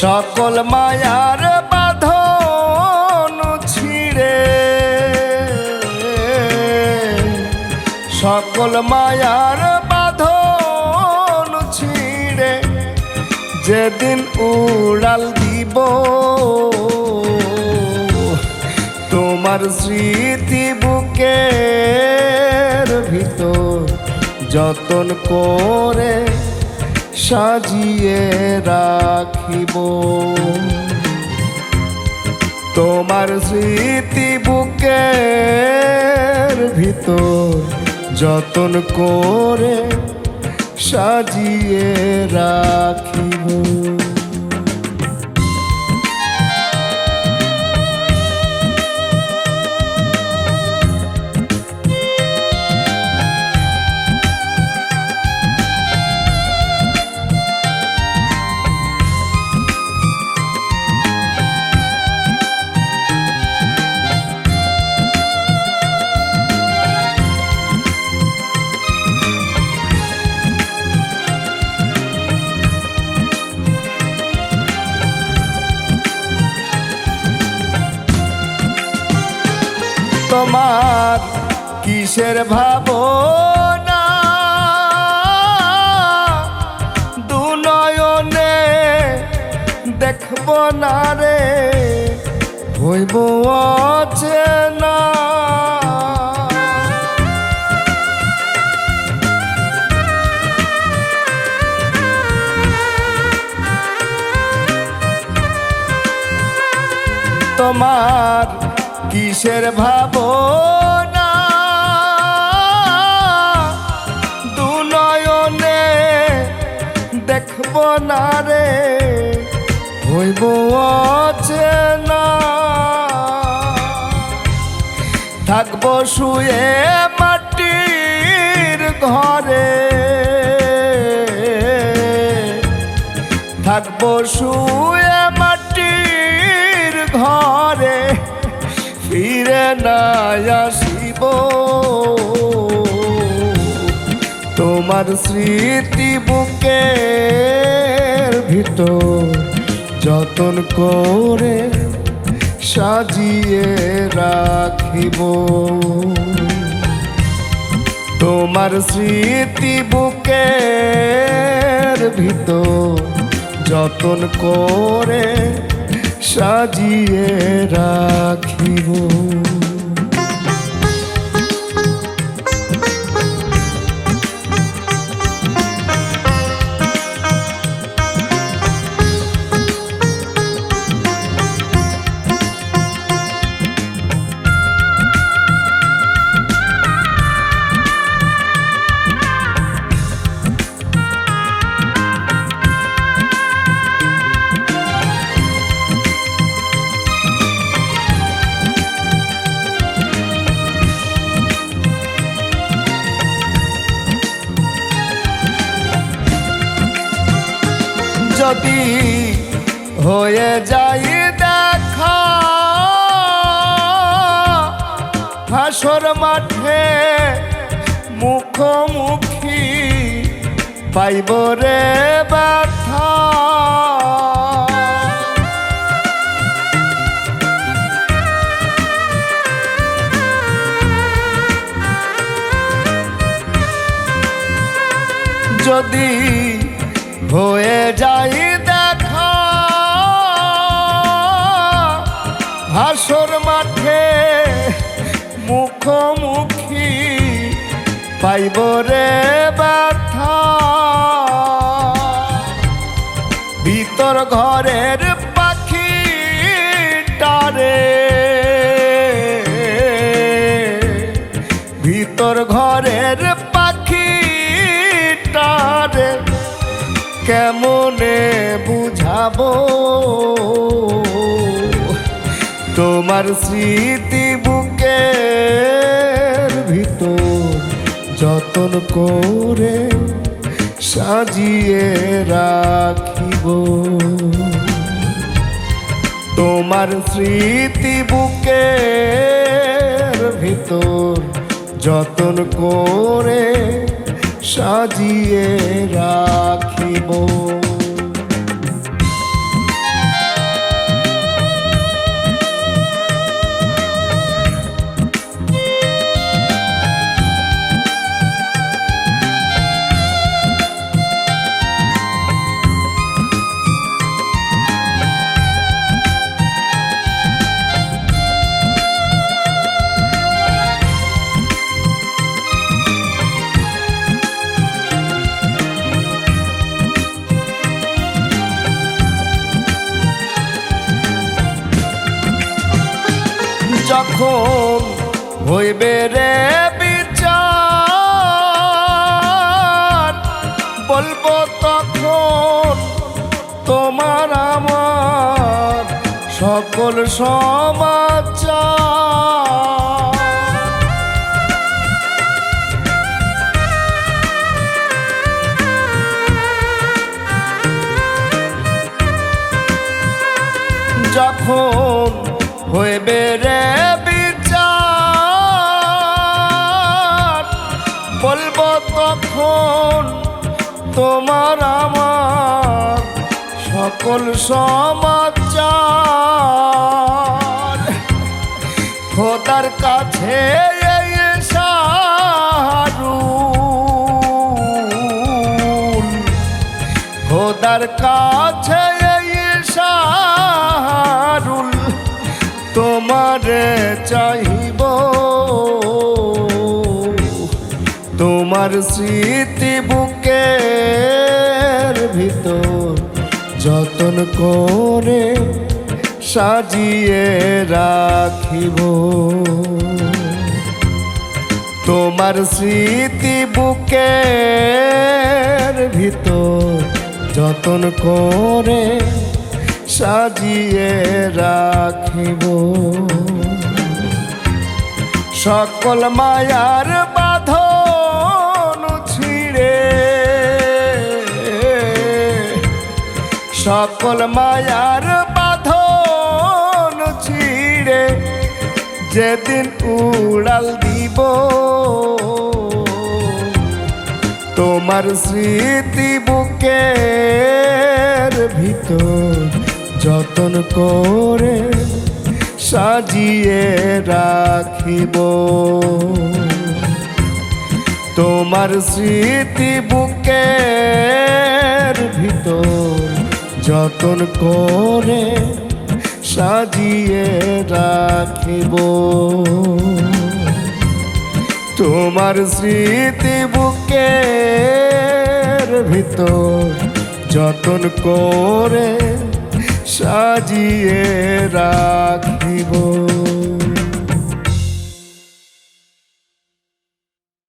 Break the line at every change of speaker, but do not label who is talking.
সকল মায়ার বাঁধন ছিঁড়ে। সকল মায়ার বাঁধন ছিঁড়ে। যেদিন উড়াল দিব, তোমার স্মৃতি বুকের ভিতর যতন করে সাজিয়ে রাখিব। তোমার স্মৃতি বুকের ভিতর যতন করে সাজিয়ে রাখিব। কিসের ভাবনা দু নয়নে দেখব না রে হইব অচেনা। তোমার কিসের ভাবনা দেখব না রে। হইব অচেনা থাকব শুয়ে মাটির ঘরে। থাকব শুয়ে মাটির ঘরে। ফিরে না আসিব। তোমার স্মৃতি বুকের ভিতর যতন করে সাজিয়ে রাখিব। তোমার স্মৃতি বুকের ভিতর যতন করে সাজিয়ে রাখিব। যদি হয়ে যাই দেখা হাসর মাঠে মুখোমুখি পাইব রে যদি হয়ে যাই হাসর মাঠে মুখোমুখি পাইব রে ব্যথা। ভিতর ঘরের পাখি টারে। ভিতর ঘরের পাখি টারে। কেমনে বুঝাবো? তোমার স্মৃতি বুকের ভিতর যতন করে সাজিয়ে রাখিব। তোমার স্মৃতি বুকের ভিতর যতন করে সাজিয়ে রাখিব। যখন হইবে রে বিচার? বলব তখন তোমার আমার সকল সমাচার। যখন হইবে রে তোমার আমার সকল সমাচার। খোদার কাছে খোদার কাছে সারুল তোমারে চাহিব। তোমার স্মৃতি যতন করে সাজিয়ে রাখিব। তোমার স্মৃতি বুকের ভিতর যতন করে সাজিয়ে রাখিব। সকল মায়ার বাঁধন সকল মায়ার বাঁধন ছিঁড়ে যেদিন উড়াল দিব। তোমার স্মৃতি বুকের ভিতর যতন করে সাজিয়ে রাখিব। তোমার স্মৃতি বুকের ভিতর যতন করে সাজিয়ে রাখিব। তোমার স্মৃতি বুকের ভিতর যতন করে সাজিয়ে রাখিব।